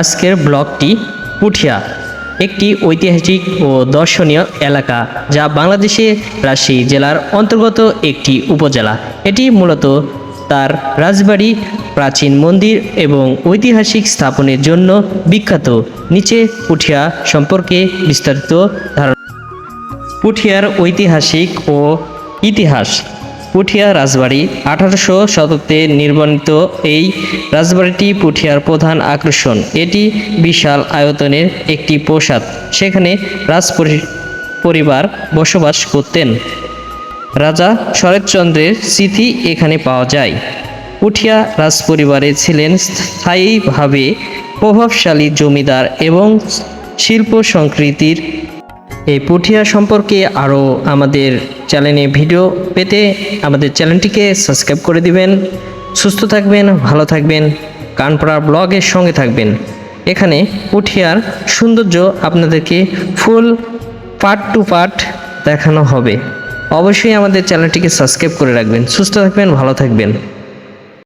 আজকের ব্লগটি পুঠিয়া, একটি ঐতিহাসিক ও দর্শনীয় এলাকা যা বাংলাদেশের রাজশাহী জেলার অন্তর্গত একটি উপজেলা। এটি মূলত তার রাজবাড়ি, প্রাচীন মন্দির এবং ঐতিহাসিক স্থাপনের জন্য বিখ্যাত। নিচে পুঠিয়া সম্পর্কে বিস্তারিত ধারণা। পুঠিয়ার ঐতিহাসিক ও ইতিহাস। পুঠিয়া রাজবাড়ি আঠারোশো শতকে নির্মাণিত এই রাজবাড়িটি পুঠিয়ার প্রধান আকর্ষণ। এটি বিশাল আয়তনের একটি প্রসাদ। সেখানে রাজ পরিবার বসবাস করতেন। রাজা শরৎচন্দ্রের স্মৃতি এখানে পাওয়া যায়। পুঠিয়া রাজপরিবারে ছিলেন স্থায়ীভাবে প্রভাবশালী জমিদার এবং শিল্প সংস্কৃতির এই পুঠিয়া সম্পর্কে আরও আমাদের চ্যানেলে ভিডিও পেতে আমাদের চ্যানেলটিকে সাবস্ক্রাইব করে দিবেন। সুস্থ থাকবেন, ভালো থাকবেন, কানপাড়া ব্লগের সঙ্গে থাকবেন। এখানে পুঠিয়ার সৌন্দর্য আপনাদেরকে ফুল পার্ট টু পার্ট দেখানো হবে। অবশ্যই আমাদের চ্যানেলটিকে সাবস্ক্রাইব করে রাখবেন। সুস্থ থাকবেন, ভালো থাকবেন।